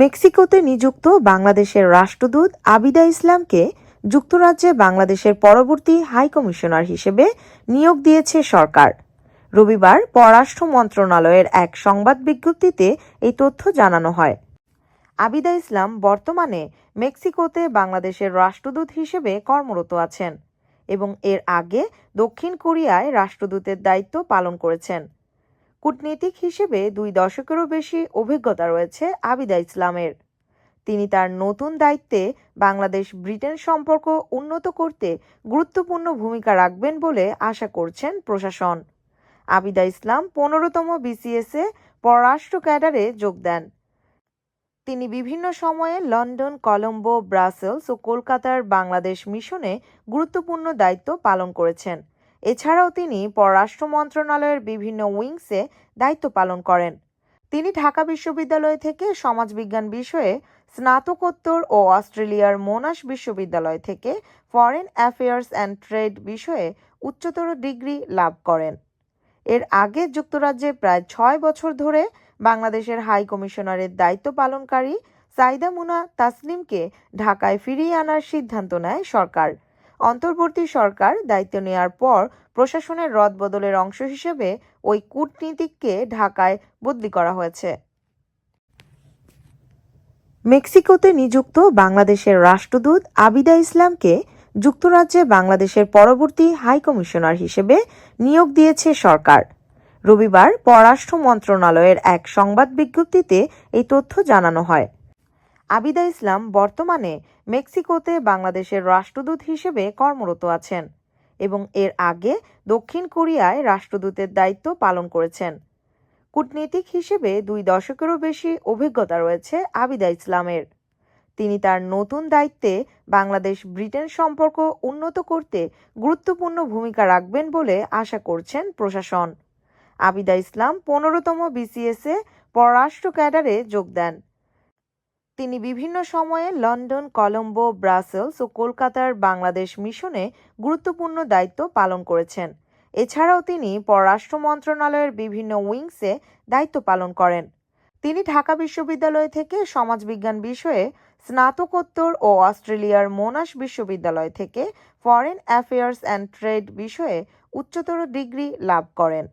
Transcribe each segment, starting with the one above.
মেক্সিকোতে নিযুক্ত বাংলাদেশের রাষ্ট্রদূত আবিদা ইসলামকে যুক্তরাজ্যে বাংলাদেশের পরবর্তী হাইকমিশনার হিসেবে নিয়োগ দিয়েছে সরকার। রবিবার পররাষ্ট্র মন্ত্রণালয়ের এক সংবাদ বিজ্ঞপ্তিতে এই তথ্য জানানো হয়। আবিদা ইসলাম বর্তমানে মেক্সিকোতে বাংলাদেশের রাষ্ট্রদূত হিসেবে কর্মরত আছেন এবং এর আগে দক্ষিণ কোরিয়ায় রাষ্ট্রদূতের দায়িত্ব পালন করেছেন। কূটনীতিক হিসেবে দুই দশকেরও বেশি অভিজ্ঞতা রয়েছে আবিদা ইসলামের। তিনি তার নতুন দায়িত্বে বাংলাদেশ ব্রিটেন সম্পর্ক উন্নত করতে গুরুত্বপূর্ণ ভূমিকা রাখবেন বলে আশা করছেন প্রশাসন। আবিদা ইসলাম পনেরোতম বিসিএসে পররাষ্ট্র ক্যাডারে যোগ দেন। তিনি বিভিন্ন সময়ে লন্ডন, কলম্বো, ব্রাসেলস ও কলকাতার বাংলাদেশ মিশনে গুরুত্বপূর্ণ দায়িত্ব পালন করেছেন। এছাড়াও তিনি পররাষ্ট্র মন্ত্রণালয়ের বিভিন্ন উইংসে দায়িত্ব পালন করেন। তিনি ঢাকা বিশ্ববিদ্যালয় থেকে সমাজবিজ্ঞান বিষয়ে স্নাতকোত্তর ও অস্ট্রেলিয়ার মোনাশ বিশ্ববিদ্যালয় থেকে ফরেন অ্যাফেয়ার্স অ্যান্ড ট্রেড বিষয়ে উচ্চতর ডিগ্রি লাভ করেন। এর আগে যুক্তরাজ্যে প্রায় ছয় বছর ধরে বাংলাদেশের হাই কমিশনারের দায়িত্ব পালনকারী সাইদা মুনা তাসলিমকে ঢাকায় ফিরিয়ে আনার সিদ্ধান্ত নেয় সরকার। অন্তর্বর্তী সরকার দায়িত্ব নেওয়ার পর প্রশাসনের রদবদলের অংশ হিসেবে ওই কূটনীতিককে ঢাকায় বদলি করা হয়েছে। মেক্সিকোতে নিযুক্ত বাংলাদেশের রাষ্ট্রদূত আবিদা ইসলামকে যুক্তরাজ্যে বাংলাদেশের পরবর্তী হাইকমিশনার হিসেবে নিয়োগ দিয়েছে সরকার। রবিবার পররাষ্ট্র মন্ত্রণালয়ের এক সংবাদ বিজ্ঞপ্তিতে এই তথ্য জানানো হয়। আবিদা ইসলাম বর্তমানে মেক্সিকোতে বাংলাদেশের রাষ্ট্রদূত হিসেবে কর্মরত আছেন এবং এর আগে দক্ষিণ কোরিয়ায় রাষ্ট্রদূতের দায়িত্ব পালন করেছেন। কূটনীতিক হিসেবে দুই দশকেরও বেশি অভিজ্ঞতা রয়েছে আবিদা ইসলামের। তিনি তার নতুন দায়িত্বে বাংলাদেশ ব্রিটেন সম্পর্ক উন্নত করতে গুরুত্বপূর্ণ ভূমিকা রাখবেন বলে আশা করছেন প্রশাসন। আবিদা ইসলাম পনেরোতম বিসিএসে পররাষ্ট্র ক্যাডারে যোগ দেন। তিনি বিভিন্ন সময়ে লন্ডন, কলম্বো, ব্রাসেলস ও কলকাতার বাংলাদেশ মিশনে গুরুত্বপূর্ণ দায়িত্ব পালন করেছেন। এছাড়াও তিনি পররাষ্ট্র মন্ত্রণালয়ের বিভিন্ন উইংসে দায়িত্ব পালন করেন। তিনি ঢাকা বিশ্ববিদ্যালয় থেকে সমাজবিজ্ঞান বিষয়ে স্নাতকোত্তর ও অস্ট্রেলিয়ার মোনাশ বিশ্ববিদ্যালয় থেকে ফরেন অ্যাফেয়ার্স অ্যান্ড ট্রেড বিষয়ে উচ্চতর ডিগ্রি লাভ করেন।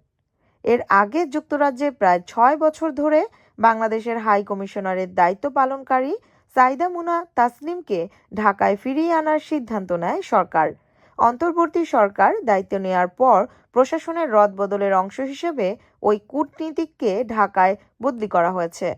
এর আগে যুক্তরাজ্যে প্রায় ছয় বছর ধরে বাংলাদেশের হাই কমিশনারের দায়িত্ব পালনকারী সাইদা মুনা তাসলিমকে ঢাকায় ফিরিয়ে আনার সিদ্ধান্ত নেয় সরকার। অন্তর্বর্তী সরকার দায়িত্ব নেওয়ার পর প্রশাসনের রদবদলের অংশ হিসেবে ওই কূটনীতিককে ঢাকায় বদলি করা হয়েছে।